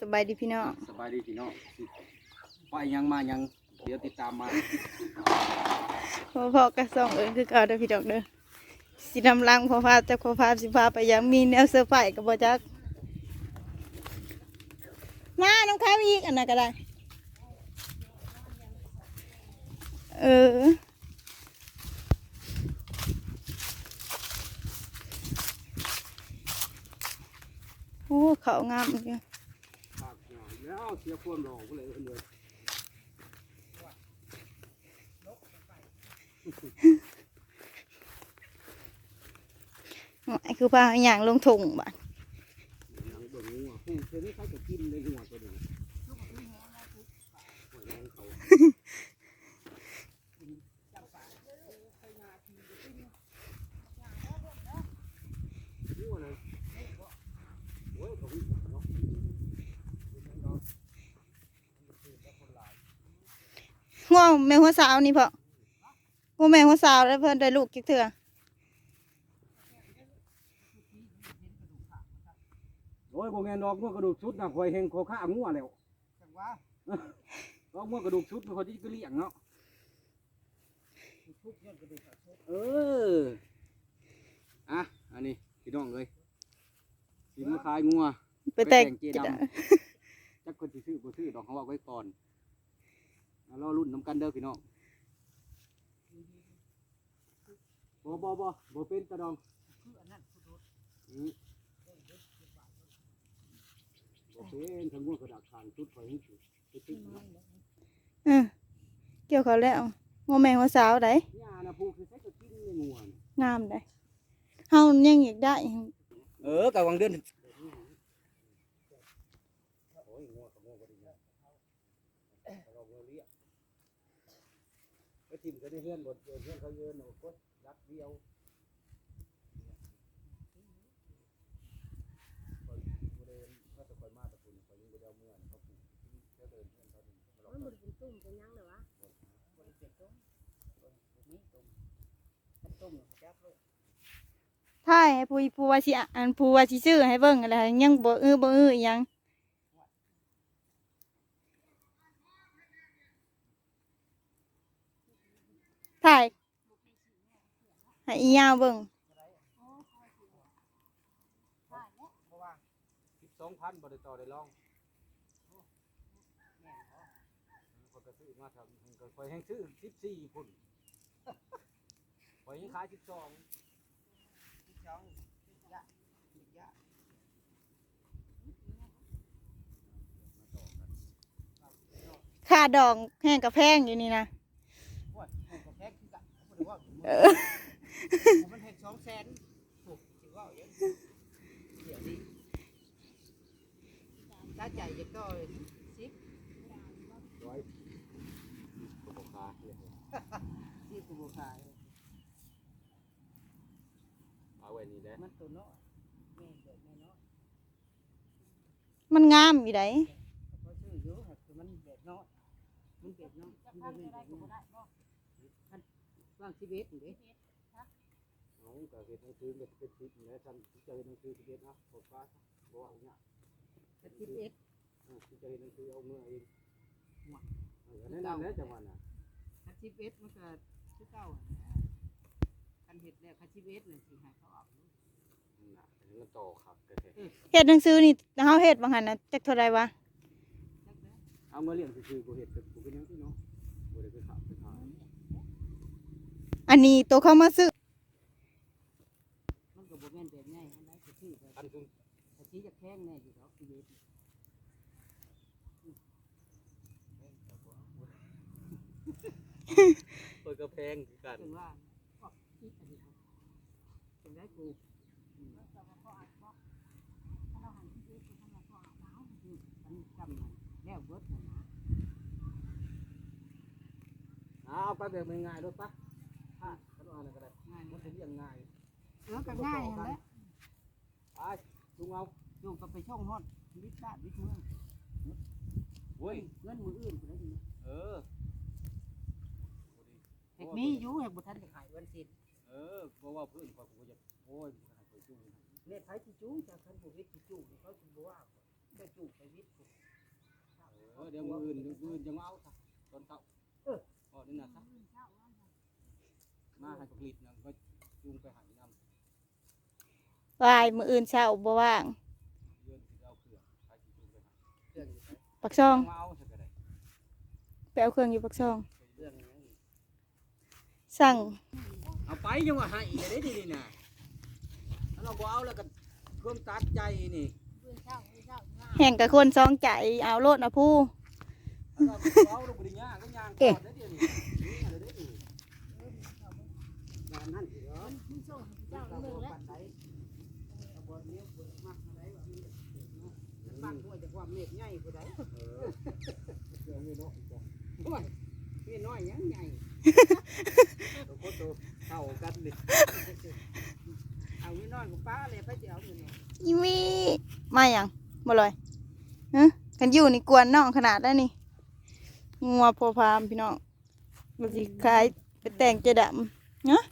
สบายดีพี่น้อง สบายดีพี่น้องสิไปยังมายัง เดี๋ยวติดตามมาพอพอกระส่องเอิญคือเก่าเด้อพี่น้องเด้อสินำลังพอพาจะพอพาสิพาไปยังมีแนวเสื้อผ้ากับบ่จักมาน้องข้าวอีกอันนั้นก็ได้ เออโอ้เขางามเลย ภาคหน่อยแล้ว เสียความหล่อก็เลยเอิ้นเลยไอ้คือพาอย่างลงถุงบ้านยังเบิ่งงัวผู้เพิ่นนี่เขาจะกินในหัวตัวนี้หัวแรงเขางัวนะโอ้ยเขาวิ่งเนาะ ง่วงแม่หัวสาวนี่พอง่วงแม่หัวสาวแล้วเพิ่นได้ลูกกี่เถื่อโอ้ยบ่แม่นดอกงัวกระดูกชุดนะคอยเฮงคอข้างัวแล้วจังว่าดอกงัวกระดูกชุดมันเขาที่กระเลี้ยงเนาะเอออะอันนี้พี่น้องเลยสิมาขายงัวไปแต่งไปแต่งเจดำจักคนสิซื้อบ่ซื้อดอกเขาว่าไว้ก่อนแล้ว รอรุ่นน้ำกันเด้อพี่น้องบ่บ่บ่บ่เป็นตะดองอืมบ่เป็นทั้งงัวกระดาษขางชุดไฟให้ชุดไปติดนะเออเกี่ยวเขาแล้วง่วงแม่หัวสาวได้ย่านะผู้คือใช้ก็กินในงัวน่ะงามได้เฮายังอยากได้ เออกะวังเดือน โอ้ยงัวกับงัวบ่ได้นะเรางัวเลี้ยงไป ทิ่มกันในเฮือนบ่เฮือนเขาเยินเอากดรักเดียวคนบริเวณถ้าจะคอยมาตะคุณคอยยิงบริเวณเมืองเขาปลูกเจ้าเดินเพื่อนเขาดิเขาลองมันบ่ได้เป็นตุ่มเป็นหยังเลยวะบ่ได้เป็นตุ่มบ่มีตุ่มถ้าตุ่มก็จับโลกถ่ายให้ผู้ผู้ว่าสิอันผู้ว่าสิซื้อให้เบิ่งอะไรยังบ่อื้อบ่อื้ออิหยังถ่าย ให้อียาวเบิ่งสิบสองพันบริต่อได้ลองคนก็ซื้อมาทำก็คอยแห้งซื้อสิบสี่พุ่นคอยยังขายสิบสองที่สองที่ยะที่ยะค่าดองแห้งกับแพงอยู่นี่นะโอ้ย มันก็แพงคือกันบ่ได้ว่าเออมันเฮ็ด200,000ถูกสิว่าอย่างเดี๋ยวนี้ถ้าใจจะก็10ร้อยก็บอกขาเลยที่กูบ่ขายเอาไว้นี่แหละมันตัวน้อยแม่นเด็กแม่น้อยมันงามอยู่ไดเขาซื้ออยู่ครับคือมันเด็กน้อยมันเด็กน้อยมันบ่แม่นเด็กน้อยท่านวางชีวิตนี่เด้ เอาแต่เห็ดหนังสือเป็นเป็นสิบเนี่ยท่านที่จะเห็นหนังสือสิบเอ็ดนะบอกฟ้าบอกเอาเนี่ยถ้าชีวิตอ่าที่จะเห็นหนังสือเอาเมื่อเองเออแน่นอนแล้วจังหวะน่ะถ้าชีวิตมันก็คือเก่าคันเฮ็ดแล้วคันชีวิตน่ะสิให้เขาเอาน่ะอันนี้มันต่อครับแต่แท้เฮ็ดหนังสือนี่เฮาเฮ็ดบางหันน่ะจักเท่าใดวะจักแล้วเอาเมื่อเลี้ยงคือๆกูเห็ดเป็นกูเป็นหยังที่เนาะกูได้ไปขับไปขาย อันนี้ตัวเขามาซื้อมันก็ บ่แม่นแบบง่ายอันใดก็คือแบบอันคุณถ้าชีจะแพงแน่อยู่ดอกชีวิตเปิดกระแพงคือกัน ถึงว่าออกอีกอันนี้ครับถึงได้กูอืมมันจำแล้วเบิดน่ะนะเอาไปแบบง่ายๆรถปะ เออก็ง่ายนั่นแหละไปลุงเอาอยู่กับไปช่องฮอดชีวิตชาติวิตเมืองเว้ยเงินมืออื่นก็ได้ยินเออเฮ็ดมีอยู่เฮ็ดบ่ทันจะขายวันสิ้นเออเพราะว่าเพื่อนเขากูจะโอ้ยมันให้ไปจูงเนี่ยไผสิจูงจากคันบ่เฮ็ดสิจูงเขาสิบ่ว่าจะจูงไปวิทย์อื่นอื่นจะมาเอาซะตอนเช้าเอออ๋อนี่น่ะซะมาให้ผลิตนะก็จูงไปหาน้ำ วายมืออื่นเช้าบ่ว่างเดือนที่เอาเครื่องใครสิจูงไปหาเครื่องอยู่ไสปักช่องมาเอาซะก็ได้ไปเอาเครื่องอยู่ปักช่องเครื่องอยู่นั่นสั่งเอาไปยังว่าให้ได้ดีนี่น่ะถ้าเราบ่เอาแล้วก็เครื่องตัดใจนี่แห่งกับคนซองใจเอาโลดนะผู้ถ้าเราบ่เอา ความเมฆใหญ่ผู้ใดเออเดี๋ยวนี้เนาะโอ้ยมีน้อยยังใหญ่ตัวโคตรเข้ากันดิเอามีน้อยกับป้าเลยพระเจ้าอยู่เนี่ยอีมีมาอย่างบ่ลอยฮะกันอยู่นี่กวนน้องขนาดได้นี่งัวพอพามพี่น้องมันสิคล้ายไปแต่งเจดำเนาะ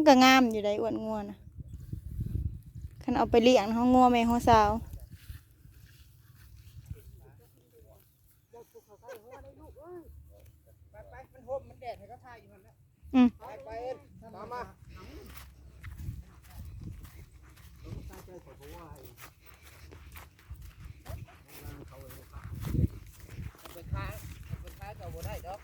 มันก็งามอยู่ได้อ้วนงัวนะคันเอาไปเลี้ยงห้องงัวแม่ห้องสาวไปไปมันโฮมมันแดดให้เขาทายอยู่มันแล้วอืมไปไปเอ็นตามมาไปค้าไปค้าเจ้าบ่ได้ดอก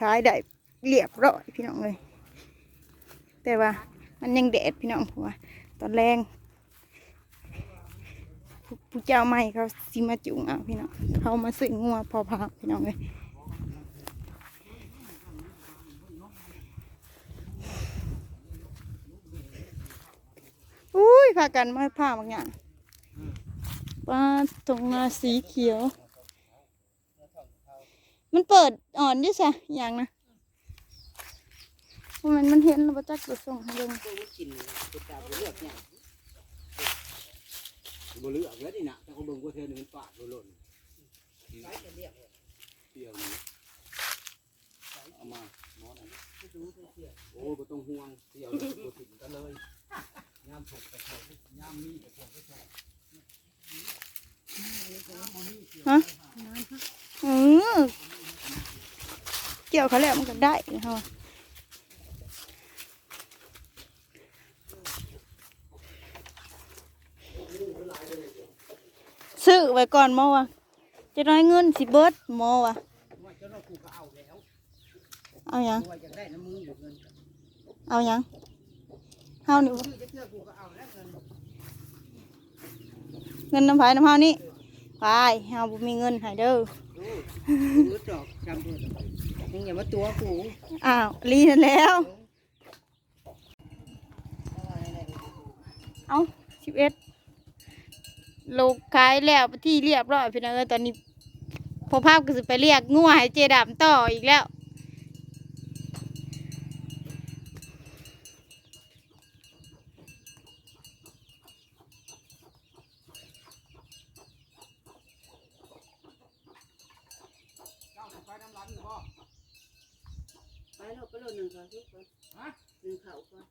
ขายได้เรียบร้อยพี่น้องเลย แต่ว่ามันยังแดดพี่น้องเพราะว่าตอนแรงผู้เจ้าใหม่เขาสิมาจุงเอาพี่น้องเขามาซื้องัวพอพาพี่น้องเลยอุ้ยพากันมาผ้าบางอย่างปลาตรงนาสีเขียว มันเปิดอ่อนดิใช่อย่างนะเพราะมันมันเห็นแล้วบ่จักตัวส่งให้เบิ่งตัวมันกินเป็นตาบ่เลือกเนี่ยบ่เหลือกแล้วนี่น่ะแต่เขาเบิ่งว่าเธอนี่มันปาดหล่นไปจะเรียกเลยเปรี้ยวนี่เอามาหมอนั่นไปดูไปเสียโอ้บ่ต้องห่วงเปรี้ยวนี่บ่ถึงกันเลยยามถกกระเทายามมีกระเทากระเทาฮะอือ เกี่ยวเขาแล้วมันก็ได้เฮาซื้อไว้ก่อนหมอวะจะน้อยเงินสิเบิดหมอวะว่าเจ้าเรากูก็เอาแล้วเอาหยังว่าจะได้น้ำมืออยู่เงินเอาหยังเฮานี่ชื่อจะเชื่อกูก็เอาแล้วเงินเงินน้ำพายน้ำเฮานี่ ไปเฮาบ่มีเงินให้เด้อดูดูดอกจำเพื่นยังอย่ามาตัวกูอ้าวลีนั่นแล้วเอาสิบเอ็ดลูกขายแล้วที่เรียบร้อยพี่น้องเอ้ยตอนนี้พอภาพก็จะไปเรียกงัวให้เจดำต่ออีกแล้ว สิไปน้ำร้านอยู่บ่ไปเราไปเราหนึ่งก่อนทุกคนฮะหนึ่งเข่าก่อน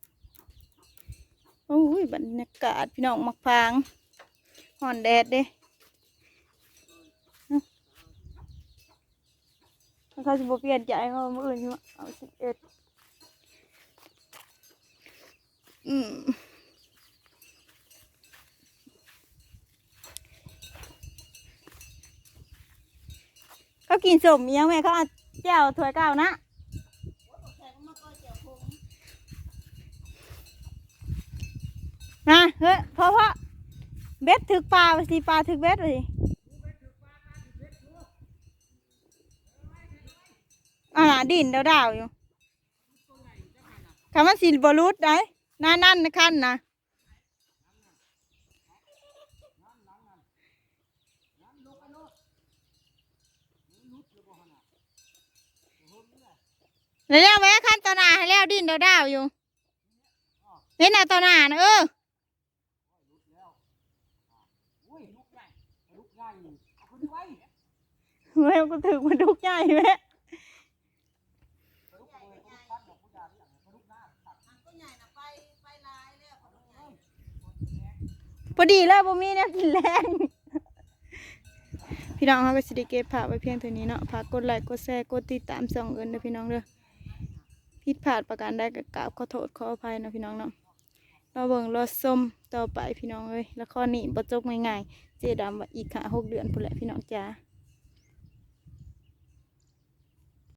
โอ้ยบรรยากาศพี่น้องมักพางห่อนแดดเด้เขาจะเปลี่ยนใจเขาเมื่ออื่นเอาสิบเอ็ดอืม เขากินสมอิหยังไงเขาเอาแจ่วถ้วยเก้านะนะเฮ้ยพ่อพ่อเบ็ดถึกปลาไปสิปลาถึกเบ็ดไปสิอ่าดินดาวๆอยู่คำว่าสิบรุษได้นั่นนั่นนะขั้นนะ แล้วไว้ขั้นตอนาให้แล้วดินเดาดาวอยู่นี่นะตอนานะเออเฮ้ยก็ถือมันลุกข์ใหญ่แมพอดีแล้วบ่มีเนี่ยกินแรงพี่น้องเขาก็สิเก็บผักไว้เพียงเท่านี้เนาะผักกดไลค์กดแชร์กดติดตามส่องเอินนะพี่น้องเด้อ ผิดพลาดประการใดก็กราบขอโทษขออภัยนะพี่น้องเนาะรอเบิ่งรอส้มต่อไปพี่น้องเอ้ยละครนี้บ่จบง่ายๆเจดำว่าอีกห้าหกเดือนพุ่นแหละพี่น้องจ้า